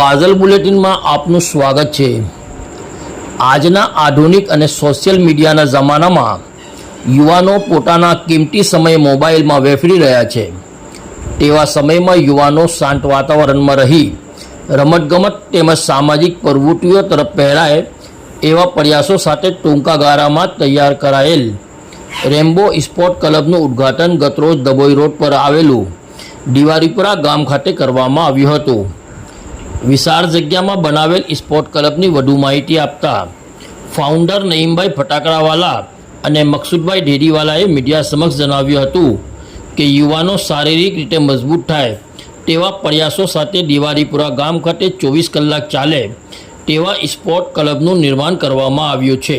કાજલ બુલેટિનમાં આપનું સ્વાગત છે. આજના આધુનિક અને સોશિયલ મીડિયાના જમાનામાં યુવાનો પોતાના કિંમતી સમય મોબાઈલમાં વેફરી રહ્યા છે. તેવા સમયમાં યુવાનો શાંત વાતાવરણમાં રહી, રમતગમત તેમજ સામાજિક પ્રવૃત્તિઓ તરફ પહેરાય એવા પ્રયાસો સાથે ટૂંકા ગાળામાં તૈયાર કરાયેલ રેમ્બો સ્પોર્ટ ક્લબનું ઉદ્ઘાટન ગતરોજ દબોઈ રોડ પર આવેલું દિવારીપુરા ગામ ખાતે કરવામાં આવ્યું હતું. વિશાળ જગ્યામાં બનાવેલ સ્પોર્ટ ક્લબની વધુ માહિતી આપતા ફાઉન્ડર નઈમભાઈ ફટાકડાવાલા અને મકસુદભાઈ ઢેરીવાલાએ મીડિયા સમક્ષ જણાવ્યું હતું કે યુવાનો શારીરિક રીતે મજબૂત થાય તેવા પ્રયાસો સાથે દિવાળીપુરા ગામ ખાતે ચોવીસ કલાક ચાલે તેવા સ્પોર્ટ ક્લબનું નિર્માણ કરવામાં આવ્યું છે.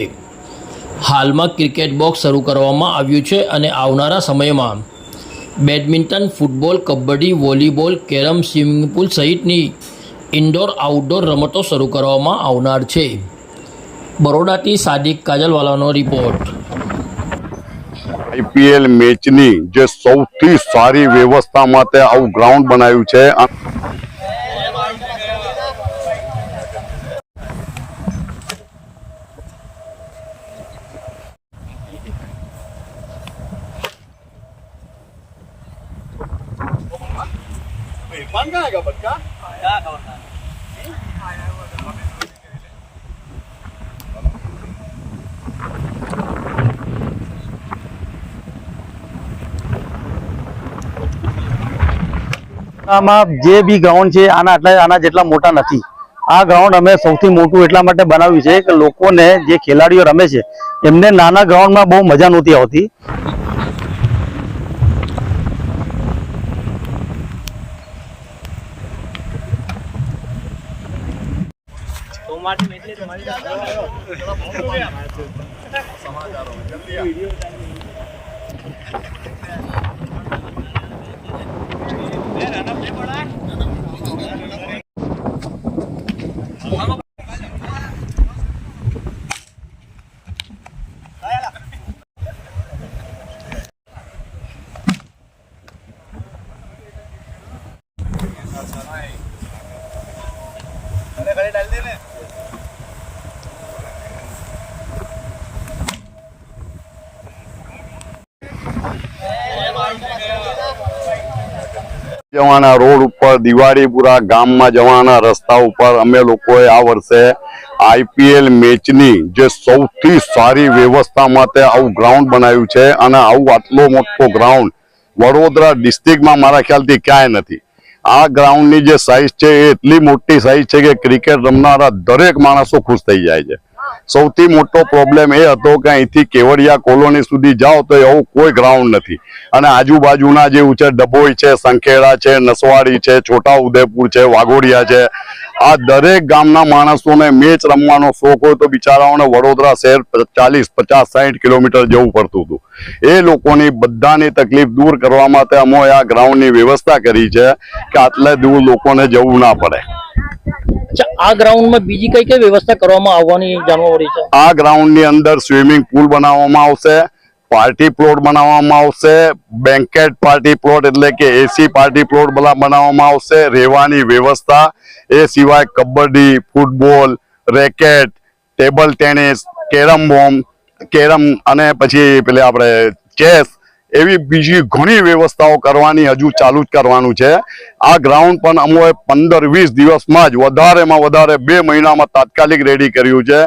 હાલમાં ક્રિકેટ બોક્સ શરૂ કરવામાં આવ્યું છે અને આવનારા સમયમાં badminton, football, kabaddi, volleyball, carrom, swimming pool સહિતની ઇન્ડોર આઉટડોર રમતો શરૂ કરવામાં આવનાર છે. બરોડાથી સાદિક કાજલવાલાનો રિપોર્ટ. આઈપીએલ મેચની જે સૌથી સારી વ્યવસ્થા માટે આવું ગ્રાઉન્ડ બનાવ્યું છે આમાં જે બી ગ્રાઉન્ડ છે, આના આટલા આના જેટલા મોટા નથી. આ ગ્રાઉન્ડ અમે સૌથી મોટું એટલા માટે બનાવ્યું છે કે લોકોને, જે ખેલાડીઓ રમે છે, એમને નાના ગ્રાઉન્ડમાં બહુ મજા નહોતી આવતી. જવાના રોડ ઉપર, દિવાળીપુરા ગામમાં જવાના રસ્તા ઉપર અમે લોકોએ આ વર્ષે આઈપીએલ મેચની જે સૌથી સારી વ્યવસ્થા માટે આવું ગ્રાઉન્ડ બનાવ્યું છે અને આવું આટલો મોટો ગ્રાઉન્ડ વડોદરા ડિસ્ટ્રિક્ટમાં મારા ખ્યાલથી ક્યાંય નથી. આ ગ્રાઉન્ડની જે સાઈઝ છે એ એટલી મોટી સાઈઝ છે કે ક્રિકેટ રમનારા દરેક માણસો ખુશ થઈ જાય છે. સૌથી મોટો પ્રોબ્લેમ એ હતો કે અહીંથી કેવડિયા કોલોની સુધી જાઓ તો એવું કોઈ ગ્રાઉન્ડ નથી. અને આજુબાજુના જેવું છે ડભોઈ છે, સંખેડા છે, નસવાડી છે છોટા ઉદેપુર છે, વાઘોડિયા છે, આ દરેક ગામના માણસોને મેચ રમવાનો શોખ હોય તો બિચારાઓને વડોદરા શહેર ચાલીસ, પચાસ સાઠ કિલોમીટર જવું પડતું હતું. એ લોકોની બધાની તકલીફ દૂર કરવા માટે અમે આ ગ્રાઉન્ડની વ્યવસ્થા કરી છે કે આટલે દૂર લોકોને જવું ના પડે. અચ્છા, આ ગ્રાઉન્ડમાં બીજી કઈ કઈ વ્યવસ્થા કરવામાં આવવાની જાણવા મળી છે? આ ગ્રાઉન્ડની અંદર સ્વિમિંગ પુલ બનાવવામાં આવશે, પાર્ટી પ્લોટ બનાવવામાં આવશે, બેન્કેટ પાર્ટી પ્લોટ એટલે કે એસી પાર્ટી પ્લોટ બનાવવામાં આવશે, રહેવાની વ્યવસ્થા, એ સિવાય kabaddi, football, racket, table tennis, carrom bomb, carrom અને પછી પેલે આપણે ચેસ એવી બીજી ઘણી વ્યવસ્થાઓ કરવાની હજુ ચાલુ જ કરવાનું છે. આ ગ્રાઉન્ડ પણ અમોએ પંદર વીસ દિવસમાં જ વધારેમાં વધારે બે મહિનામાં તાત્કાલિક રેડી કર્યું છે.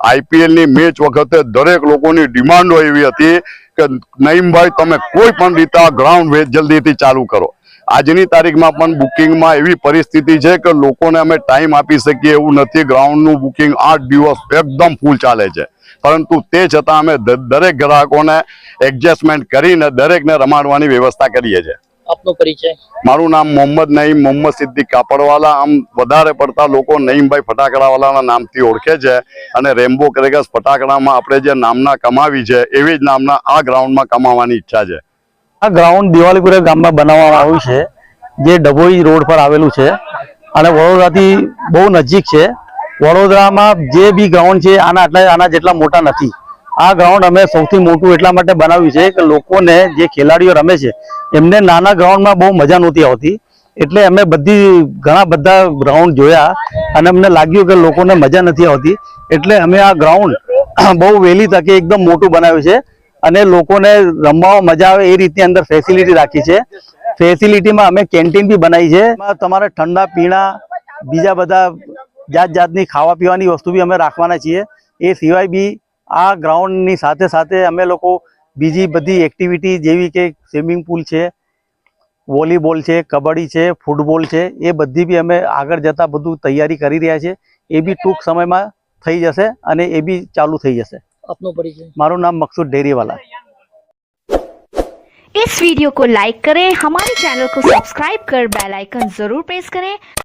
આઈપીએલની મેચ વખતે દરેક લોકોની ડિમાન્ડો એવી હતી કે, નઈમભાઈ, તમે કોઈ પણ રીતે આ ગ્રાઉન્ડ જલ્દીથી ચાલુ કરો. આજની તારીખમાં પણ બુકિંગમાં એવી પરિસ્થિતિ છે કે લોકોને અમે ટાઈમ આપી શકીએ એવું નથી. ગ્રાઉન્ડનું બુકિંગ આઠ દિવસ એકદમ ફૂલ ચાલે છે. પરંતુ તે છતાં અમે દરેક ગ્રાહકોને એડજસ્ટમેન્ટ કરીને દરેકને રમાડવાની વ્યવસ્થા કરીએ છીએ. આપનો પરિચય? મારું નામ મોહમ્મદ નઈમ મોહમ્મદ સિદ્દીક કાપડવાલા. આમ વધારે પડતા લોકો નઈમભાઈ ફટાકડાવાલાના નામથી ઓળખે છે અને રેમ્બો ક્રેગસ ફટાકડામાં આપણે જે નામના કમાવી છે એવી જ નામના આ ગ્રાઉન્ડમાં કમાવાની ઈચ્છા છે. આ ગ્રાઉન્ડ દિવાળીપુરા ગામમાં બનાવવામાં આવ્યું છે, જે ડભોઈ રોડ પર આવેલું છે અને વડોદરાથી બહુ નજીક છે. વડોદરામાં જે બી ગ્રાઉન્ડ છે, આના આટલા આના જેટલા મોટા નથી. આ ગ્રાઉન્ડ અમે સૌથી મોટું એટલા માટે બનાવ્યું છે કે લોકોને, જે ખેલાડીઓ રમે છે, એમને નાના ગ્રાઉન્ડમાં બહુ મજા નહોતી આવતી. એટલે અમે બધી ઘણા બધા ગ્રાઉન્ડ જોયા અને અમને લાગ્યું કે લોકોને મજા નથી આવતી. એટલે અમે આ ગ્રાઉન્ડ બહુ વહેલી તકે એકદમ મોટું બનાવ્યું છે. અને લોકોને રમવામાં મજા આવે એ રીતની અંદર ફેસિલિટી રાખી છે. ફેસિલિટીમાં અમે કેન્ટીન બી બનાવી છે. તમારે ઠંડા પીણા, બીજા બધા જાત જાતની ખાવા પીવાની વસ્તુ બી અમે રાખવાના છીએ. એ સિવાય બી આ ગ્રાઉન્ડની સાથે સાથે અમે લોકો બીજી બધી એક્ટિવિટી જેવી કે સ્વિમિંગ પુલ છે વોલીબોલ છે, કબડ્ડી છે ફૂટબોલ છે, એ બધી બી અમે આગળ જતા બધું તૈયારી કરી રહ્યા છે એ બી ટૂંક સમયમાં થઈ જશે અને એ બી ચાલુ થઈ જશે. अपनो परिचय मारो नाम मकसूद डेरी वाला इस वीडियो को लाइक करें हमारे चैनल को सब्सक्राइब कर बेल आइकन जरूर प्रेस करें